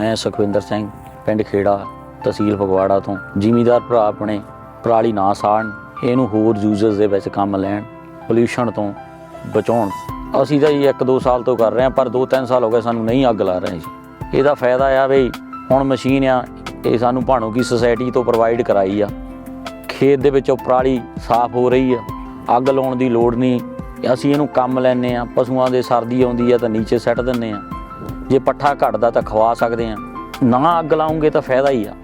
ਮੈਂ ਸੁਖਵਿੰਦਰ ਸਿੰਘ, ਪਿੰਡ ਖੇੜਾ, ਤਹਿਸੀਲ ਫਗਵਾੜਾ ਤੋਂ। ਜ਼ਿਮੀਦਾਰ ਭਰਾ ਆਪਣੇ, ਪਰਾਲੀ ਨਾ ਸਾੜਨ, ਇਹਨੂੰ ਹੋਰ ਯੂਜ਼ਰਸ ਦੇ ਵਿੱਚ ਕੰਮ ਲੈਣ ਪੋਲਿਊਸ਼ਨ ਤੋਂ ਬਚਾਉਣ। ਅਸੀਂ ਤਾਂ ਜੀ 1-2 ਸਾਲ ਤੋਂ ਕਰ ਰਹੇ ਹਾਂ, ਪਰ 2-3 ਸਾਲ ਹੋ ਗਏ ਸਾਨੂੰ ਨਹੀਂ ਅੱਗ ਲਾ ਰਹੇ ਜੀ। ਇਹਦਾ ਫਾਇਦਾ ਆ ਵੀ ਹੁਣ ਮਸ਼ੀਨ ਆ, ਇਹ ਸਾਨੂੰ ਭਾਣੋ ਕੀ ਸੁਸਾਇਟੀ ਤੋਂ ਪ੍ਰੋਵਾਈਡ ਕਰਾਈ ਆ। ਖੇਤ ਦੇ ਵਿੱਚੋਂ ਪਰਾਲੀ ਸਾਫ਼ ਹੋ ਰਹੀ ਆ, ਅੱਗ ਲਾਉਣ ਦੀ ਲੋੜ ਨਹੀਂ। ਅਸੀਂ ਇਹਨੂੰ ਕੰਮ ਲੈਨੇ ਆ ਪਸ਼ੂਆਂ ਦੇ ਸਰਦੀ ਆਉਂਦੀ ਆ ਤਾਂ ਨੀਚੇ ਸੱਟ ਦਿੰਨੇ ਆ ਜੇ ਪੱਠਾ ਘਟਦਾ ਤਾਂ ਖਵਾ ਸਕਦੇ ਆ ਨਾ ਅੱਗ ਲਾਉਂਗੇ ਤਾਂ ਫਾਇਦਾ ਹੀ ਆ।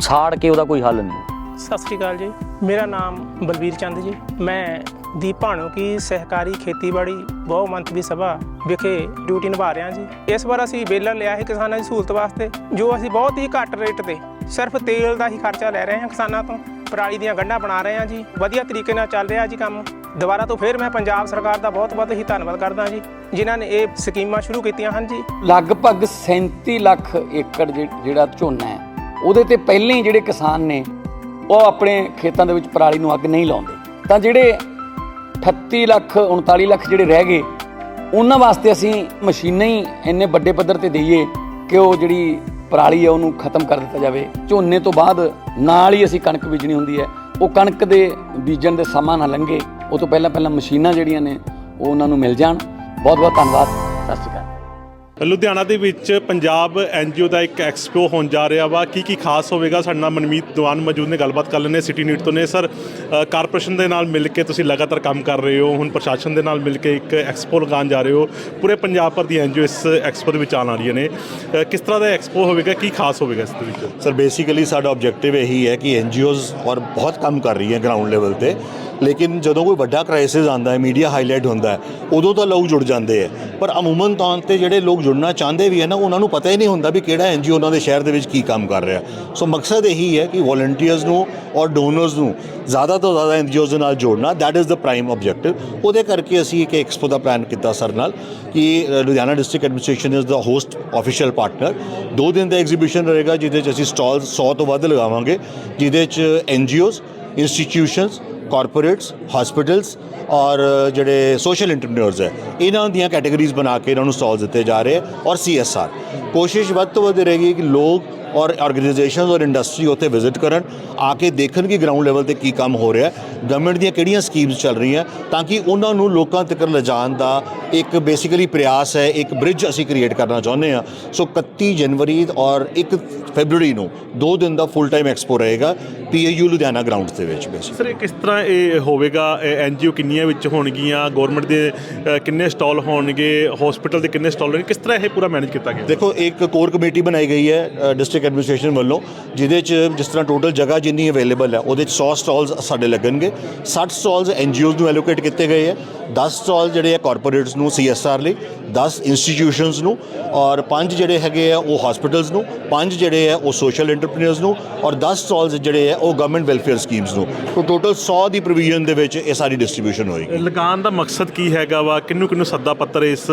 ਸਾੜ ਕੇ ਉਹਦਾ ਕੋਈ ਹੱਲ ਨਹੀਂ। ਸਤਿ ਸ਼੍ਰੀ ਅਕਾਲ ਜੀ। ਮੇਰਾ ਨਾਮ ਬਲਬੀਰ ਚੰਦ ਜੀ। ਮੈਂ ਦੀਪ ਭਾਣੋ ਕੀ ਸਹਿਕਾਰੀ ਖੇਤੀਬਾੜੀ ਬਹੁਮੰਤਰੀ ਸਭਾ ਵਿਖੇ ਡਿਊਟੀ ਨਿਭਾ ਰਿਹਾ ਜੀ। ਇਸ ਵਾਰ ਅਸੀਂ ਬੇਲਰ ਲਿਆ ਹੈ ਕਿਸਾਨਾਂ ਦੀ ਸਹੂਲਤ ਵਾਸਤੇ, ਜੋ ਅਸੀਂ ਬਹੁਤ ਹੀ ਘੱਟ ਰੇਟ ਤੇ ਸਿਰਫ ਤੇਲ ਦਾ ਹੀ ਖਰਚਾ ਲੈ ਰਹੇ ਹਾਂ ਕਿਸਾਨਾਂ ਤੋਂ। ਪਰਾਲੀ ਦੀਆਂ ਗੰਢਾਂ ਬਣਾ ਰਹੇ ਹਾਂ ਜੀ। ਵਧੀਆ ਤਰੀਕੇ ਨਾਲ ਚੱਲ ਰਿਹਾ ਜੀ ਕੰਮ। ਦੁਬਾਰਾ ਤੋਂ ਫਿਰ ਮੈਂ ਪੰਜਾਬ ਸਰਕਾਰ ਦਾ ਬਹੁਤ ਬਹੁਤ ਹੀ ਧੰਨਵਾਦ ਕਰਦਾ ਜੀ, ਜਿਨ੍ਹਾਂ ਨੇ ਇਹ ਸਕੀਮਾਂ ਸ਼ੁਰੂ ਕੀਤੀਆਂ ਹਨ ਜੀ। ਲਗਭਗ 37 ਲੱਖ ਏਕੜ ਜਿ- ਜਿਹੜਾ ਝੋਨਾ ਹੈ, ਉਹਦੇ ਤੇ ਪਹਿਲਾਂ ਹੀ ਜਿਹੜੇ ਕਿਸਾਨ ਨੇ, ਉਹ ਆਪਣੇ ਖੇਤਾਂ ਦੇ ਵਿੱਚ ਪਰਾਲੀ ਨੂੰ ਅੱਗ ਨਹੀਂ ਲਾਉਂਦੇ। ਤਾਂ ਜਿਹੜੇ 38 ਲੱਖ 39 ਲੱਖ ਜਿਹੜੇ ਰਹਿ ਗਏ, ਉਹਨਾਂ ਵਾਸਤੇ ਅਸੀਂ ਮਸ਼ੀਨਾਂ ਹੀ ਇੰਨੇ ਵੱਡੇ ਪੱਧਰ ਤੇ ਦਈਏ ਕਿ ਉਹ ਜਿਹੜੀ ਪਰਾਲੀ ਹੈ ਉਹਨੂੰ ਖਤਮ ਕਰ ਦਿੱਤਾ ਜਾਵੇ। ਝੋਨੇ ਤੋਂ ਬਾਅਦ ਨਾਲ ਹੀ ਅਸੀਂ ਕਣਕ ਬੀਜਣੀ ਹੁੰਦੀ ਹੈ। ਉਹ ਕਣਕ ਦੇ ਬੀਜਣ ਦੇ ਸਮਾਂ ਨਾ ਲੰਘੇ। ਉਹ ਤੋਂ ਪਹਿਲਾਂ ਪਹਿਲਾਂ ਮਸ਼ੀਨਾਂ ਜਿਹੜੀਆਂ ਨੇ, ਉਹ ਉਹਨਾਂ ਨੂੰ ਮਿਲ ਜਾਣ। ਬਹੁਤ ਬਹੁਤ ਧੰਨਵਾਦ। ਸਤਿ ਸ਼੍ਰੀ ਅਕਾਲ। ਲੁਧਿਆਣਾ ਦੇ ਵਿੱਚ ਪੰਜਾਬ ਐਨਜੀਓ ਦਾ ਇੱਕ ਐਕਸਪੋ ਹੋਣ ਜਾ ਰਿਹਾ ਵਾ। ਕੀ ਕੀ ਖਾਸ ਹੋਵੇਗਾ? ਸਾਡੇ ਨਾਲ ਮਨਮੀਤ ਦੀਵਾਨ ਮੌਜੂਦ ਨੇ, ਗੱਲਬਾਤ ਕਰ ਲੈਣੇ ਸਿਟੀ ਨੀਟ ਤੋਂ ਨੇ। ਸਰ ਕਾਰਪੋਰੇਸ਼ਨ ਦੇ ਨਾਲ ਮਿਲ ਕੇ ਤੁਸੀਂ ਲਗਾਤਾਰ ਕੰਮ ਕਰ ਰਹੇ ਹੋ। ਹੁਣ ਪ੍ਰਸ਼ਾਸਨ ਦੇ ਨਾਲ ਮਿਲ ਕੇ ਇੱਕ ਐਕਸਪੋ ਲਗਾਉਣ ਜਾ ਰਹੇ ਹੋ। ਪੂਰੇ ਪੰਜਾਬ ਭਰ ਦੀ ਐਨਜੀਓ ਇਸ ਐਕਸਪੋ ਦੇ ਵਿੱਚ ਆਉਣ ਰਹੀਆਂ ਨੇ। ਕਿਸ ਤਰ੍ਹਾਂ ਦਾ ਐਕਸਪੋ ਹੋਵੇਗਾ? ਕੀ ਖਾਸ ਹੋਵੇਗਾ ਇਸ ਦੇ ਵਿੱਚ? ਸਰ, ਬੇਸਿਕਲੀ ਸਾਡਾ ਆਬਜੈਕਟਿਵ ਇਹੀ ਹੈ ਕਿ ਐਨਜੀਓਜ਼ ਔਰ ਬਹੁਤ ਕੰਮ ਕਰ ਰਹੀ ਹੈ ਗਰਾਊਂਡ ਲੈਵਲ ਤੇ। ਲੇਕਿਨ ਜਦੋਂ ਕੋਈ ਵੱਡਾ ਕ੍ਰਾਈਸਿਸ ਆਉਂਦਾ ਹੈ ਮੀਡੀਆ ਹਾਈਲਾਈਟ ਹੁੰਦਾ ਹੈ, ਉਦੋਂ ਤਾਂ ਲੋਕ ਜੁੜ ਜਾਂਦੇ ਹੈ। ਪਰ ਅਮੂਮਨ ਤੌਰ ਤੇ ਜਿਹੜੇ ਲੋਕ ਜੁੜਨਾ ਚਾਹੁੰਦੇ ਵੀ ਹੈ ਨਾ, ਉਹਨਾਂ ਨੂੰ ਪਤਾ ਹੀ ਨਹੀਂ ਹੁੰਦਾ ਵੀ ਕਿਹੜਾ ਐਨਜੀਓ ਉਹਨਾਂ ਦੇ ਸ਼ਹਿਰ ਦੇ ਵਿੱਚ ਕੀ ਕੰਮ ਕਰ ਰਿਹਾ। ਸੋ ਮਕਸਦ ਇਹੀ ਹੈ ਕਿ ਵੋਲੰਟੀਅਰਸ ਨੂੰ ਔਰ ਡੋਨਰਸ ਨੂੰ ਜ਼ਿਆਦਾ ਤੋਂ ਜ਼ਿਆਦਾ ਐਨਜੀਓਜ਼ ਦੇ ਨਾਲ ਜੋੜਨਾ that is the prime objective ਉਹਦੇ ਕਰਕੇ ਅਸੀਂ ਇੱਕ ਐਕਸਪੋ ਦਾ ਪਲਾਨ ਕੀਤਾ ਸਰ ਨਾਲ ਕਿ Ludhiana district administration is the host official partner ਦੋ ਦਿਨ ਦਾ ਐਗਜ਼ੀਬਿਸ਼ਨ ਰਹੇਗਾ, ਜਿਹਦੇ 'ਚ ਅਸੀਂ ਸਟਾਲ 100 ਤੋਂ ਵੱਧ ਲਗਾਵਾਂਗੇ, ਜਿਹਦੇ 'ਚ ਐਨਜੀਓਜ਼ ਇੰਸਟੀਟਿਊਸ਼ਨਸ ਕਾਰਪੋਰੇਟਸ ਹਸਪੀਟਲਸ ਔਰ ਜਿਹੜੇ ਸੋਸ਼ਲ ਇੰਟਰਪ੍ਰੀਨਰਸ ਹੈ, ਇਹਨਾਂ ਦੀਆਂ ਕੈਟਾਗਰੀਜ਼ ਬਣਾ ਕੇ ਇਹਨਾਂ ਨੂੰ ਸਟਾਲਸ ਦਿੱਤੇ ਜਾ ਰਹੇ ਹੈ ਔਰ ਸੀਐਸਆਰ ਕੋਸ਼ਿਸ਼ ਵੱਧ ਤੋਂ ਵੱਧ ਰਹੇਗੀ ਕਿ ਲੋਕ ਔਰ ਆਰਗੇਨਾਈਜੇਸ਼ਨਸ ਔਰ ਇੰਡਸਟਰੀ ਉੱਥੇ ਵਿਜ਼ਿਟ ਕਰਨ ਆ ਕੇ ਦੇਖਣ ਕਿ ਗਰਾਊਂਡ ਲੈਵਲ ਤੇ ਕੀ ਕੰਮ ਹੋ ਰਿਹਾ ਹੈ ਗਵਰਨਮੈਂਟ ਦੀਆਂ ਕਿਹੜੀਆਂ ਸਕੀਮਸ ਚੱਲ ਰਹੀਆਂ ਤਾਂ ਕਿ ਉਹਨਾਂ ਨੂੰ ਲੋਕਾਂ ਤੱਕ ਲਿਜਾਣ ਦਾ ਇੱਕ ਬੇਸਿਕਲੀ ਪ੍ਰਯਾਸ ਹੈ ਇੱਕ ਬ੍ਰਿਜ ਅਸੀਂ ਕ੍ਰੀਏਟ ਕਰਨਾ ਚਾਹੁੰਦੇ ਹਾਂ। ਸੋ 31 ਜਨਵਰੀ ਔਰ 1 ਫੈਬਰੂਰੀ ਨੂੰ ਦੋ ਦਿਨ ਦਾ ਫੁੱਲ ਟਾਈਮ ਐਕਸਪੋ ਰਹੇਗਾ P A U Ludhiana ground ਦੇ ਵਿੱਚ ਬੇਸਿਕਲੀ ਸਰ ਇਹ ਕਿਸ ਤਰ੍ਹਾਂ ਇਹ ਹੋਵੇਗਾ? ਐਨਜੀਓ ਕਿੰਨੀਆਂ ਵਿੱਚ ਹੋਣਗੀਆਂ? ਗਵਰਨਮੈਂਟ ਦੇ ਕਿੰਨੇ ਸਟਾਲ ਹੋਣਗੇ? ਹਸਪੀਟਲ ਦੇ ਕਿੰਨੇ ਸਟਾਲ ਹੋਣਗੇ? ਕਿਸ ਤਰ੍ਹਾਂ ਇਹ ਪੂਰਾ ਮੈਨੇਜ ਕੀਤਾ ਗਿਆ? ਦੇਖੋ ਇੱਕ ਕੋਰ ਕਮੇਟੀ ਬਣਾਈ ਗਈ ਹੈ ਡਿਸਟ੍ਰਿਕਟ ਐਡਮਿਨਿਸਟ੍ਰੇਸ਼ਨ ਵੱਲੋਂ ਜਿਹਦੇ ਚ ਜਿਸ ਤਰ੍ਹਾਂ ਟੋਟਲ ਜਗ੍ਹਾ ਜਿੰਨੀ ਅਵੇਲੇਬਲ ਹੈ ਉਹਦੇ ਚ 100 ਸਟਾਲਸ ਸਾਡੇ ਲੱਗਣਗੇ। 60 ਸਟਾਲਸ ਐਨਜੀਓਜ਼ ਨੂੰ ਐਲੋਕੇਟ ਕੀਤੇ ਗਏ ਹੈ 10 ਸਟਾਲ ਜਿਹੜੇ ਆ ਕਾਰਪੋਰੇਟਸ ਨੂੰ ਸੀਐਸਆਰ ਲਈ 10 ਇੰਸਟੀਟਿਊਸ਼ਨਸ ਨੂੰ ਔਰ 5 ਜਿਹੜੇ ਹੈਗੇ ਆ ਉਹ ਹਸਪੀਟਲਸ ਨੂੰ 5 ਜਿਹੜੇ ਆ ਉਹ ਸੋਸ਼ਲ ਐਂਟਰਪ੍ਰੀਨਰਸ ਨੂੰ ਔਰ 10 ਸਟਾਲਸ ਜਿਹੜੇ ਆ ਉਹ ਗਵਰਨਮੈਂਟ ਵੈਲਫੇਅਰ ਸਕੀਮਸ ਨੂੰ। ਸੋ ਟੋਟਲ 100 ਦੀ ਪ੍ਰੋਵੀਜ਼ਨ ਦੇ ਵਿੱਚ ਇਹ ਸਾਰੀ ਡਿਸਟ੍ਰੀਬਿਊਸ਼ਨ ਹੋਏਗੀ। ਲਗਾਉਣ ਦਾ ਮਕਸਦ ਕੀ ਹੈਗਾ ਵਾ? ਕਿੰਨੂੰ ਕਿੰਨੂੰ ਸੱਦਾ ਪੱਤਰ ਇਸ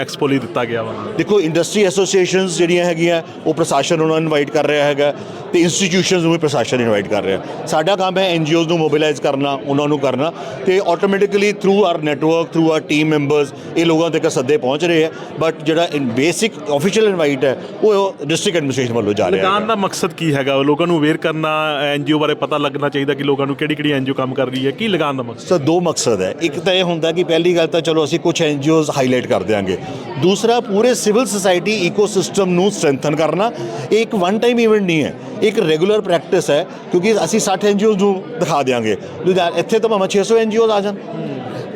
ਐਕਸਪੋ ਲਈ ਦਿੱਤਾ ਗਿਆ ਵਾ? ਦੇਖੋ ਇੰਡਸਟਰੀ ਐਸੋਸੀਏਸ਼ਨਸ ਜਿਹੜੀਆਂ ਹੈਗੀਆਂ ਉਹ ਪ੍ਰਸ਼ਾਸਨ ਉਹਨਾਂ ਨੂੰ ਇਨਵਾਈਟ ਕਰ ਰਿਹਾ ਹੈਗਾ ਤੇ ਇੰਸਟੀਟਿਊਸ਼ਨਸ ਨੂੰ ਵੀ ਪ੍ਰਸ਼ਾਸਨ ਇਨਵਾਈਟ ਕਰ ਰਿਹਾ। ਸਾਡਾ ਕੰਮ ਹੈ ਐਨਜੀਓਜ਼ ਨੂੰ ਮੋਬਿਲਾਈਜ਼ ਕਰਨਾ ਉਹਨਾਂ ਨੂੰ ਕਰਨਾ ਤੇ automatically through our network through our team members ਇਹ ਲੋਕਾਂ ਤੱਕ ਸੱਦੇ ਪਹੁੰਚ ਰਹੇ ਹੈ ਬਟ ਜਿਹੜਾ ਬੇਸਿਕ ਆਫੀਸ਼ੀਅਲ ਇਨਵਾਈਟ ਹੈ ਉਹ ਡਿਸਟ੍ਰਿਕਟ ਐਡਮਿਨਿਸਟ੍ਰੇਸ਼ਨ ਵੱਲੋਂ ਜਾ ਰਿਹਾ ਹੈ ਦਾ ਮਕਸਦ ਕੀ ਹੈਗਾ? ਲੋਕਾਂ ਨੂੰ ਅਵੇਅਰ ਕਰਨਾ ਐਨਜੀਓ ਬਾਰੇ ਪਤਾ ਲੱਗਣਾ ਚਾਹੀਦਾ ਕਿ ਲੋਕਾਂ ਨੂੰ ਕਿਹੜੀ ਕਿਹੜੀ ਐਨਜੀਓ ਕੰਮ ਕਰ ਰਹੀ ਹੈ। ਕੀ ਲਗਾਉਣ ਦਾ ਮਕਸਦ? ਸੋ ਦੋ ਮਕਸਦ ਹੈ। ਇੱਕ ਤਾਂ ਇਹ ਹੁੰਦਾ ਕਿ ਪਹਿਲੀ ਗੱਲ ਤਾਂ ਚਲੋ ਅਸੀਂ ਕੁਝ ਐਨਜੀਓਜ਼ ਹਾਈਲਾਈਟ ਕਰ ਦਿਆਂਗੇ। ਦੂਸਰਾ ਪੂਰੇ ਸਿਵਲ ਸੁਸਾਇਟੀ ਇਕੋਸਿਸਟਮ ਨੂੰ ਸਟਰੈਂਥਨ ਕਰਨਾ ਇਹ ਇੱਕ ਵਨ ਟਾਈਮ ਇਵੈਂਟ ਨਹੀਂ ਹੈ, ਇੱਕ ਰੈਗੂਲਰ ਪ੍ਰੈਕਟਿਸ ਹੈ, ਕਿਉਂਕਿ ਅਸੀਂ 60 ਐਨਜੀਓਜ਼ ਨੂੰ ਦਿਖਾ ਦਿਆਂਗੇ। ਇੱਥੇ ਤਾਂ ਭਾਵੇਂ 600 ਐਨਜੀਓਜ਼ ਆ ਜਾਣ।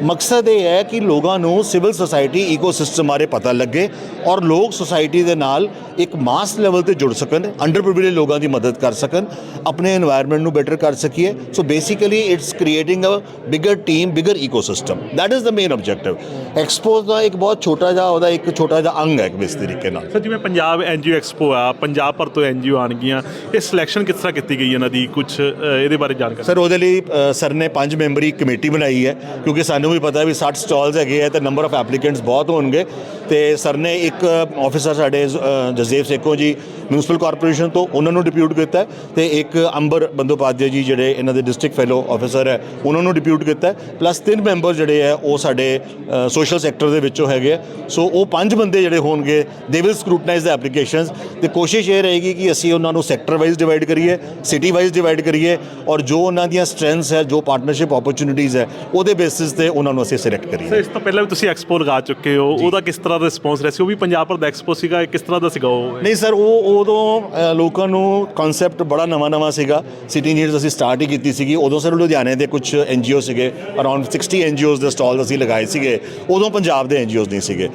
ਮਕਸਦ ਇਹ ਹੈ ਕਿ ਲੋਕਾਂ ਨੂੰ ਸਿਵਲ ਸੁਸਾਇਟੀ ਇਕੋਸਿਸਟਮ ਬਾਰੇ ਪਤਾ ਲੱਗੇ ਔਰ ਲੋਕ ਸੁਸਾਇਟੀ ਦੇ ਨਾਲ ਇੱਕ ਮਾਸ ਲੈਵਲ ਤੇ ਜੁੜ ਸਕਣ ਅੰਡਰ ਪ੍ਰਿਵਿਲੇਜ ਲੋਕਾਂ ਦੀ ਮਦਦ ਕਰ ਸਕਣ ਆਪਣੇ এনवायरमेंट ਨੂੰ ਬੈਟਰ ਕਰ ਸਕੀਏ। So basically it's creating a bigger team bigger ecosystem that is the main objective expo ਦਾ ਇੱਕ ਬਹੁਤ ਛੋਟਾ ਜਿਹਾ ਉਹਦਾ ਇੱਕ ਛੋਟਾ ਜਿਹਾ ਅੰਗ ਹੈ ਇਸ ਤਰੀਕੇ ਨਾਲ। ਸਰ ਜਿਵੇਂ ਪੰਜਾਬ ਐਨਜੀਓ ਐਕਸਪੋ ਆ ਪੰਜਾਬ ਭਰ ਤੋਂ ਐਨਜੀਓ ਆਣਗੀਆਂ ਇਹ ਸਿਲੈਕਸ਼ਨ ਕਿਸ ਤਰ੍ਹਾਂ ਕੀਤੀ ਗਈ ਇਹਨਾਂ ਦੀ? ਕੁਝ ਇਹਦੇ ਬਾਰੇ ਜਾਣਕਾਰੀ? ਸਰ ਉਹਦੇ ਲਈ ਸਰ ਨੇ ਪੰਜ ਮੈਂਬਰੀ ਕਮੇਟੀ ਬਣਾਈ ਹੈ ਕਿਉਂਕਿ ਸਾਨੂੰ ਮੈਨੂੰ ਵੀ ਪਤਾ ਵੀ 60 ਸਟਾਲਸ ਹੈਗੇ ਆ ਤੇ ਨੰਬਰ ਆਫ ਐਪਲੀਕੈਂਟਸ ਬਹੁਤ ਹੋਣਗੇ ਤੇ ਸਰ ਨੇ ਇੱਕ ਆਫੀਸਰ ਸਾਡੇ ਜਸਦੇਵ ਸੇਖੋ ਜੀ ਮਿਊਨਿਸਪਲ ਕਾਰਪੋਰੇਸ਼ਨ ਤੋਂ ਉਹਨਾਂ ਨੂੰ ਡਿਪਿਊਟ ਕੀਤਾ ਤੇ ਇੱਕ ਅੰਬਰ ਬੰਦੋਪਾਧਿਆ ਜੀ ਜਿਹੜੇ ਇਹਨਾਂ ਦੇ ਡਿਸਟ੍ਰਿਕਟ ਫੈਲੋ ਆਫੀਸਰ ਹੈ, ਉਹਨਾਂ ਨੂੰ ਡਿਪਿਊਟ ਕੀਤਾ ਪਲੱਸ ਤਿੰਨ ਮੈਂਬਰ ਜਿਹੜੇ ਆ ਉਹ ਸਾਡੇ ਸੋਸ਼ਲ ਸੈਕਟਰ ਦੇ ਵਿੱਚੋਂ ਹੈਗੇ ਸੋ ਉਹ ਪੰਜ ਬੰਦੇ ਜਿਹੜੇ ਹੋਣਗੇ ਦੇ ਵਿਲ ਸਕ੍ਰੂਟਨਾਈਜ਼ ਦ ਐਪਲੀਕੇਸ਼ਨਸ ਤੇ ਕੋਸ਼ਿਸ਼ ਇਹ ਰਹੇਗੀ ਕਿ ਅਸੀਂ ਉਹਨਾਂ ਨੂੰ ਸੈਕਟਰ ਵਾਈਜ਼ ਡਿਵਾਈਡ ਕਰੀਏ ਸਿਟੀ ਵਾਈਜ਼ ਡਿਵਾਈਡ ਕਰੀਏ ਔਰ ਜੋ ਉਹਨਾਂ ਦੀਆਂ ਸਟਰੈਂਥਸ ਹੈ, ਜੋ ਪਾਰਟਨਰਸ਼ਿਪ ਓਪਰਚ्युनिटीज ਹੈ, ਉਹਦੇ ਬੇਸਿਸ ਤੇ ਉਹਨਾਂ ਨੂੰ ਅਸੀਂ ਸਿਲੈਕਟ ਸਰ ਕਰੀਏ ਇਸ ਤੋਂ ਪਹਿਲਾਂ ਵੀ ਤੁਸੀਂ ਐਕਸਪੋ ਲਗਾ ਚੁੱਕੇ ਹੋ ਉਹਦਾ ਕਿਸ ਤਰ੍ਹਾਂ ਦਾ ਰਿਸਪੌਂਸ ਰਿਹਾ ਸੀ? ਉਹ ਵੀ ਪੰਜਾਬ ਭਰ ਦਾ ਐਕਸਪੋ ਸੀਗਾ ਕਿਸ ਤਰ੍ਹਾਂ ਦਾ ਸੀਗਾ ਉਹ? ਨਹੀਂ ਸਰ ਉਹ ਉਦੋਂ ਲੋਕਾਂ ਨੂੰ ਕਨਸੈਪਟ ਬੜਾ ਨਵਾਂ ਨਵਾਂ ਸੀਗਾ। ਸਿਟੀ ਨੀਡਸ ਅਸੀਂ ਸਟਾਰਟ ਹੀ ਕੀਤੀ ਸੀਗੀ। ਉਦੋਂ ਸਰ ਲੁਧਿਆਣੇ ਦੇ ਕੁਝ ਐਨਜੀਓ ਸੀਗੇ ਅਰਾਊਂਡ 60 ਐਨਜੀਓਜ਼ ਦੇ ਸਟਾਲ ਅਸੀਂ ਲਗਾਏ ਸੀਗੇ। ਉਦੋਂ ਪੰਜਾਬ ਦੇ ਐਨਜੀਓਜ਼ ਨਹੀਂ ਸੀਗੇ।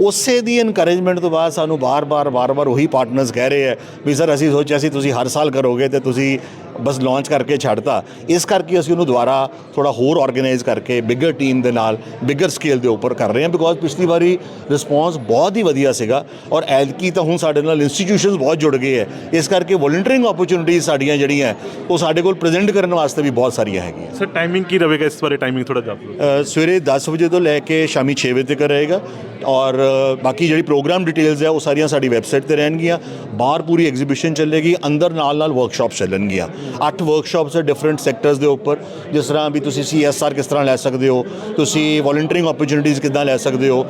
ਉਸੇ ਦੀ ਇਨਕਰੇਜਮੈਂਟ ਤੋਂ ਬਾਅਦ ਸਾਨੂੰ ਬਾਰ-ਬਾਰ ਬਾਰ-ਬਾਰ ਉਹੀ ਪਾਰਟਨਰਸ ਕਹਿ ਰਹੇ ਹੈ ਵੀ ਸਰ ਅਸੀਂ ਸੋਚਿਆ ਸੀ ਤੁਸੀਂ ਹਰ ਸਾਲ ਕਰੋਗੇ ਤੇ ਤੁਸੀਂ ਬਸ ਲਾਂਚ ਕਰਕੇ ਛੱਡਤਾ। ਇਸ ਕਰਕੇ ਅਸੀਂ ਉਹਨੂੰ ਦੁਬਾਰਾ ਥੋੜਾ ਹੋਰ ਆਰਗੇਨਾਈਜ਼ ਕਰਕੇ ਬਿਗਰ ਟੀਮ ਦੇ ਨਾਲ ਬਿਗਰ ਸਕੇਲ ਦੇ ਉੱਪਰ ਕਰ ਰਹੇ ਹਾਂ ਬਿਕੋਜ਼ ਪਿਛਲੀ ਵਾਰੀ ਰਿਸਪੌਂਸ ਬਹੁਤ ਹੀ ਵਧੀਆ ਸੀਗਾ ਔਰ ਐਲਕੀ ਤਾਂ ਹੁਣ ਸਾਡੇ ਨਾਲ ਇੰਸਟੀਟਿਊਸ਼ਨਸ ਬਹੁਤ ਜੁੜ ਗਏ ਹੈ। ਇਸ ਕਰਕੇ ਵੋਲੰਟੀਅਰਿੰਗ ਓਪਰਚ्युनिटीज ਸਾਡੀਆਂ ਜਿਹੜੀਆਂ ਉਹ ਸਾਡੇ ਕੋਲ ਪ੍ਰੈਜ਼ੈਂਟ ਕਰਨ ਵਾਸਤੇ ਵੀ ਬਹੁਤ ਸਾਰੀਆਂ ਹੈਗੀਆਂ। ਸਰ ਟਾਈਮਿੰਗ ਕੀ ਰਹੇਗਾ ਇਸ ਬਾਰੇ? ਟਾਈਮਿੰਗ ਥੋੜਾ ਦੱਸੋ ਸਵੇਰੇ 10 ਵਜੇ ਤੋਂ ਲੈ ਕੇ ਸ਼ਾਮੀ 6 ਵਜੇ ਤੱਕ ਰਹੇਗਾ। ਔਰ ਬਾਕੀ ਜਿਹੜੀ ਪ੍ਰੋਗਰਾਮ ਡਿਟੇਲਸ ਹੈ, ਉਹ ਸਾਰੀਆਂ ਸਾਡੀ ਵੈਬਸਾਈਟ ਤੇ ਰਹਿਣਗੀਆਂ। ਬਾਹਰ ਪੂਰੀ ਐਗਜ਼ੀਬਿਸ਼ਨ ਚੱਲੇਗੀ, ਅੰਦਰ ਨਾਲ ਨਾਲ ਵਰਕਸ਼ਾਪਸ ਚੱਲਣਗੀਆਂ। ਅੱਠ ਵਰਕਸ਼ਾਪਸ ਹੈ ਡਿਫਰੈਂਟ ਸੈਕਟਰਸ ਦੇ ਉੱਪਰ, ਜਿਸ ਤਰ੍ਹਾਂ ਵੀ ਤੁਸੀਂ ਸੀਐਸਆਰ ਕਿਸ ਤਰ੍ਹਾਂ ਲੈ ਸਕਦੇ ਹੋ, ਤੁਸੀਂ ਵੋਲੰਟੀਅਰਿੰਗ ਓਪਰਚ्युनिटीज ਕਿਦਾਂ ਲੈ ਸਕਦੇ ਹੋ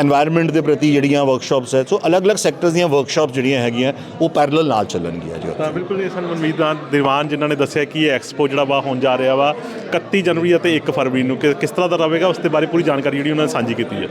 এনवायरमेंट ਦੇ ਪ੍ਰਤੀ ਜਿਹੜੀਆਂ ਵਰਕਸ਼ਾਪਸ ਹੈ। ਸੋ ਅਲੱਗ-ਅਲੱਗ ਸੈਕਟਰਸ ਦੀਆਂ ਵਰਕਸ਼ਾਪ ਜਿਹੜੀਆਂ ਹੈਗੀਆਂ, ਉਹ ਪੈਰਲਲ ਨਾਲ ਚੱਲਣਗੀਆਂ ਜੀ ਤਾਂ ਬਿਲਕੁਲ ਇਹ ਸਾਨੂੰ ਉਮੀਦ ਮਨਮੀਤ ਦੀਵਾਨ ਜਿਨ੍ਹਾਂ ਨੇ ਦੱਸਿਆ ਕਿ ਇਹ ਐਕਸਪੋ ਜਿਹੜਾ ਵਾ ਹੋਣ ਜਾ ਰਿਹਾ ਵਾ 31 ਜਨਵਰੀ ਅਤੇ 1 ਫਰਵਰੀ ਨੂੰ ਕਿਸ ਤਰ੍ਹਾਂ ਦਾ ਰਹੇਗਾ, ਉਸ ਤੇ ਬਾਰੇ ਪੂਰੀ ਜਾਣਕਾਰੀ ਜਿਹੜੀ ਉਹਨਾਂ ਨੇ ਸਾਂਝੀ ਕੀਤੀ ਹੈ।